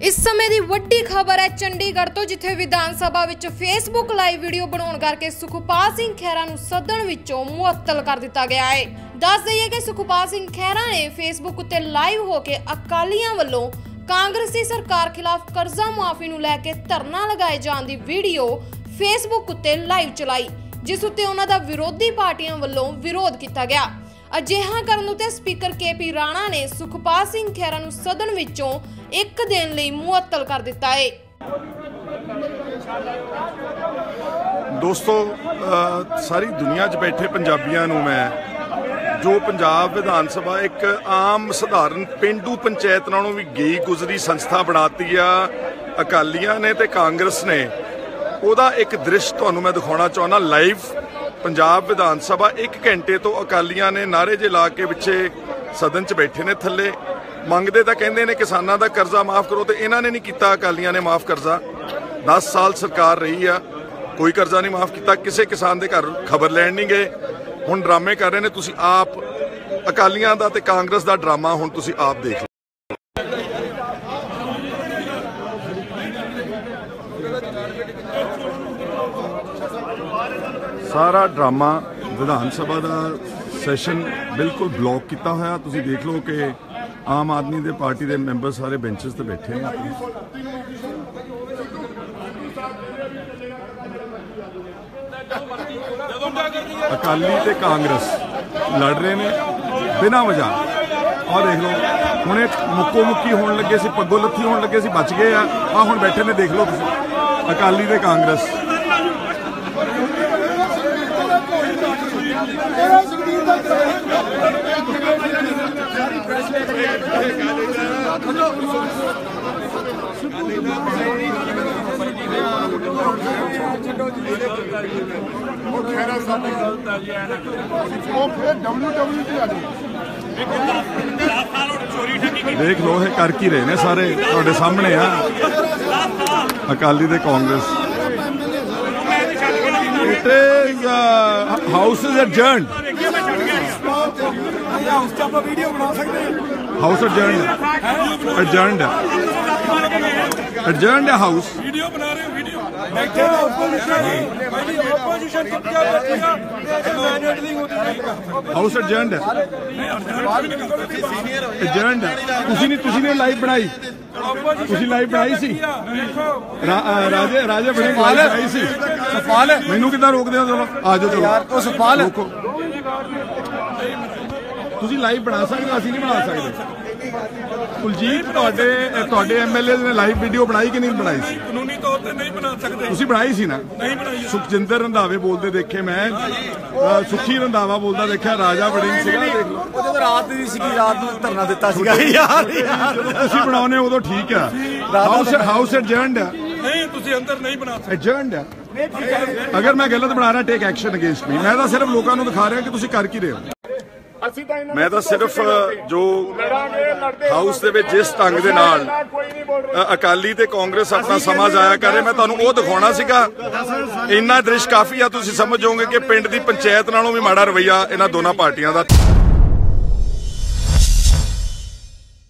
ਇਸ ਸਮੇਂ ਦੀ ਵੱਡੀ ਖਬਰ ਹੈ ਚੰਡੀਗੜ੍ਹ ਤੋਂ, ਜਿੱਥੇ ਵਿਧਾਨ ਸਭਾ ਵਿੱਚ ਫੇਸਬੁੱਕ ਲਾਈਵ ਵੀਡੀਓ ਬਣਾਉਣ ਕਰਕੇ ਸੁਖਪਾਲ ਸਿੰਘ ਖਹਿਰਾ ਨੂੰ ਸਦਨ ਵਿੱਚੋਂ ਮੁਅੱਤਲ ਕਰ ਦਿੱਤਾ ਗਿਆ ਹੈ। ਦੱਸ ਦਈਏ ਕਿ ਸੁਖਪਾਲ ਸਿੰਘ ਖਹਿਰਾ ਨੇ ਫੇਸਬੁੱਕ ਉੱਤੇ ਲਾਈਵ ਹੋ ਕੇ ਅਕਾਲੀਆਂ ਵੱਲੋਂ ਕਾਂਗਰਸੀ ਸਰਕਾਰ ਖਿਲਾਫ ਕਰਜ਼ਾ ਮੁਆਫੀ ਨੂੰ ਲੈ ਕੇ ਧਰਨਾ ਲਗਾਏ ਜਾਣ ਦੀ ਵੀਡੀਓ ਫੇਸਬੁੱਕ ਉੱਤੇ ਲਾਈਵ ਚਲਾਈ, ਜਿਸ ਉੱਤੇ ਉਹਨਾਂ ਦਾ ਵਿਰੋਧੀ ਪਾਰਟੀਆਂ ਵੱਲੋਂ ਵਿਰੋਧ ਕੀਤਾ ਗਿਆ। ਅਜਿਹਾ ਕਰਨ ਉਤੇ ਸਪੀਕਰ ਕੇਪੀ ਰਾਣਾ ਨੇ ਸੁਖਪਾਲ ਸਿੰਘ ਖਹਿਰਾ ਨੂੰ ਸਦਨ ਵਿੱਚੋਂ ਇੱਕ ਦਿਨ ਲਈ ਮੁਅੱਤਲ ਕਰ ਦਿੱਤਾ ਹੈ ਦੋਸਤੋ ਸਾਰੀ ਦੁਨੀਆ 'ਚ ਬੈਠੇ ਪੰਜਾਬੀਆਂ ਨੂੰ ਮੈਂ, ਜੋ ਪੰਜਾਬ ਵਿਧਾਨ ਸਭਾ ਇੱਕ ਆਮ ਸਧਾਰਨ ਪਿੰਡੂ ਪੰਚਾਇਤ ਨਾਲੋਂ ਵੀ ਗਈ ਗੁਜ਼ਰੀ ਸੰਸਥਾ ਬਣਾਤੀ ਆ, ਅਕਾਲੀਆਂ ਨੇ ਤੇ ਕਾਂਗਰਸ ਨੇ, ਉਹਦਾ ਇੱਕ ਦ੍ਰਿਸ਼ ਤੁਹਾਨੂੰ ਮੈਂ ਦਿਖਾਉਣਾ ਚਾਹੁੰਦਾ, ਲਾਈਵ ਪੰਜਾਬ ਵਿਧਾਨ ਸਭਾ 1 ਘੰਟੇ ਤੋਂ ਅਕਾਲੀਆਂ ਨੇ ਨਾਰੇ ਜੇ ਲਾ ਕੇ ਪਿੱਛੇ ਸਦਨ 'ਚ ਬੈਠੇ ਨੇ ਥੱਲੇ। ਮੰਗਦੇ ਤਾਂ ਕਹਿੰਦੇ ਨੇ ਕਿਸਾਨਾਂ ਦਾ ਕਰਜ਼ਾ ਮਾਫ ਕਰੋ ਤੇ ਇਹਨਾਂ ਨੇ ਨਹੀਂ ਕੀਤਾ, ਅਕਾਲੀਆਂ ਨੇ ਮਾਫ ਕਰਜ਼ਾ। 10 ਸਾਲ ਸਰਕਾਰ ਰਹੀ ਆ, ਕੋਈ ਕਰਜ਼ਾ ਨਹੀਂ ਮਾਫ ਕੀਤਾ, ਕਿਸੇ ਕਿਸਾਨ ਦੇ ਘਰ ਖਬਰ ਲੈਣ ਨਹੀਂ ਗਏ। ਹੁਣ ਡਰਾਮੇ ਕਰ ਰਹੇ ਨੇ, ਤੁਸੀਂ ਆਪ ਅਕਾਲੀਆਂ ਦਾ ਤੇ ਕਾਂਗਰਸ ਦਾ ਡਰਾਮਾ ਹੁਣ ਤੁਸੀਂ ਆਪ ਦੇਖ ਸਾਰਾ ਡਰਾਮਾ ਵਿਧਾਨ ਸਭਾ ਦਾ ਸੈਸ਼ਨ ਬਿਲਕੁਲ ਬਲੌਕ ਕੀਤਾ ਹੋਇਆ। ਤੁਸੀਂ ਦੇਖ ਲਓ ਕਿ ਆਮ ਆਦਮੀ ਦੇ ਪਾਰਟੀ ਦੇ ਮੈਂਬਰ ਸਾਰੇ ਬੈਂਚਸ ਤੇ ਬੈਠੇ ਆ। ਅਕਾਲੀ ਤੇ ਕਾਂਗਰਸ ਲੜ ਰਹੇ ਨੇ ਬਿਨਾਂ ਵਜ੍ਹਾ। ਆਹ ਦੇਖ ਲਓ, ਹੁਣ ਇਹ ਮੁੱਕੋ ਮੁੱਕੀ ਹੋਣ ਲੱਗੇ ਸੀ, ਪੱਗੋ ਲੱਥੀ ਹੋਣ ਲੱਗੇ ਸੀ, ਬਚ ਗਏ ਆ। ਆ ਹੁਣ ਬੈਠੇ ਨੇ, ਦੇਖ ਲਓ ਤੁਸੀਂ। ਅਕਾਲੀ ਤੇ ਕਾਂਗਰਸ ਉਹ ਫਿਰ WW ਤੇ ਆ ਜਾਓ ਦੇਖ ਲਓ, ਇਹ ਕਰ ਕੀ ਰਹੇ ਨੇ ਸਾਰੇ ਤੁਹਾਡੇ ਸਾਹਮਣੇ ਆ। ਅਕਾਲੀ ਤੇ Congress. it is uh, adjourned. Adjourned house ਚ ਆਪਾਂ ਵੀਡੀਓ ਬਣਾ ਸਕਦੇ ਹਾਂ ਹਾਊਸ ਅਡਜਰਨਡ ਅਡਜਰਨਡ ਅਡਜਰਨਡ ਹੈ ਹਾਊਸ ਵੀਡੀਓ ਬਣਾ ਰਹੇ ਹੋ ਵੀਡੀਓ ਬੈਠੇ ਨਾ ਆਪੋਜੀਸ਼ਨ ਆਪੋਜੀਸ਼ਨ ਕਿੱਥੇ ਬੈਠੀ ਆ। ਮੈਨੇਜਲਿੰਗ ਹੋਦੀ ਹੈ ਹਾਊਸ ਅਡਜਰਨਡ ਹੈ ਅਡਜਰਨਡ ਤੁਸੀਂ ਨਹੀਂ ਤੁਸੀਂ ਨੇ ਲਾਈਵ ਬਣਾਈ। ਤੁਸੀਂ ਲਾਈਵ ਬਣਾਈ ਸੀ। ਰਾਜੇ ਰਾਜੇ ਬਣੇ ਲਾਈਵ ਬਣਾਈ ਸੀ। ਸਫਾਲ ਮੈਨੂੰ ਕਿੱਦਾਂ ਰੋਕਦੇ ਹੋ ਚਲੋ ਆ ਜਾਓ ਚਲੋ। ਯਾਰ ਉਹ ਸਫਾਲ ਰੋਕੋ। ਤੁਸੀਂ ਲਾਈਵ ਬਣਾ ਸਕਦੇ ਹੋ ਅਸੀਂ ਨਹੀਂ ਬਣਾ ਸਕਦੇ। ਕੁਲਜੀਤ ਤੁਹਾਡੇ ਤੁਹਾਡੇ ਐਮਐਲਏ ਨੇ ਲਾਈਵ ਵੀਡੀਓ ਬਣਾਈ ਕਿ ਨਹੀਂ ਬਣਾਈ ਸੀ? ਕਾਨੂੰਨੀ ਤੌਰ ਤੇ ਨਹੀਂ ਬਣਾ ਸਕਦੇ। ਤੁਸੀਂ ਬਣਾਈ ਸੀ ਨਾ? ਨਹੀਂ ਬਣਾਈ। ਸੁਖਜਿੰਦਰ ਰੰਧਾਵੇ ਬੋਲਦੇ ਦੇਖੇ ਮੈਂ। ਸੁਖੀ ਰੰਧਾਵਾ ਬੋਲਦਾ ਦੇਖਿਆ ਰਾਜਾ ਵੜਿੰਗ ਸੀਗਾ ਦੇਖ ਲਓ। ਤਾਂ ਰਾਤ ਦੀ ਸੀਗੀ ਰਾਤ ਨੂੰ ਧਰਨਾ ਦਿੱਤਾ ਸੀਗਾ। ਯਾਰ ਜਦੋਂ ਤੁਸੀਂ ਬਣਾਉਨੇ ਉਦੋਂ ਠੀਕ ਆ। ਹਾਊਸ ਹਾਊਸ ਐਡਜਰਨਡ ਆ। ਨਹੀਂ ਤੁਸੀਂ ਅੰਦਰ ਨਹੀਂ ਬਣਾ ਸਕਦੇ। ਐਡਜਰਨਡ ਆ। ਅਗਰ ਮੈਂ ਗਲਤ ਬਣਾ ਰਿਹਾ ਟੇਕ ਐਕਸ਼ਨ ਅਗੇਂਸਟ ਮੀ ਮੈਂ ਤਾਂ ਸਿਰਫ ਲੋਕਾਂ ਨੂੰ ਦਿਖਾ ਰਿਹਾ ਕਿ ਤੁਸੀਂ ਕਰ ਕੀ ਰਹੇ ਹੋ। ਅਸੀਂ ਤਾਂ ਇਹਨਾਂ ਮੈਂ ਤਾਂ ਸਿਰਫ ਜੋ ਹਾਊਸ ਦੇ ਵਿੱਚ ਜਿਸ ਢੰਗ ਦੇ ਨਾਲ ਅਕਾਲੀ ਤੇ ਕਾਂਗਰਸ ਆਪਣਾ ਸਮਾਂ ਜ਼ਾਇਆ ਕਰ ਰਹੇ। ਮੈਂ ਤੁਹਾਨੂੰ ਉਹ ਦਿਖਾਉਣਾ ਸੀਗਾ। ਇੰਨਾ ਦ੍ਰਿਸ਼ ਕਾਫੀ ਆ। ਤੁਸੀਂ ਸਮਝ ਜਾਓਗੇ ਕਿ ਪਿੰਡ ਦੀ ਪੰਚਾਇਤ ਨਾਲੋਂ ਵੀ ਮਾੜਾ ਰਵਈਆ ਇਹਨਾਂ ਦੋਨਾਂ ਪਾਰਟੀਆਂ ਦਾ।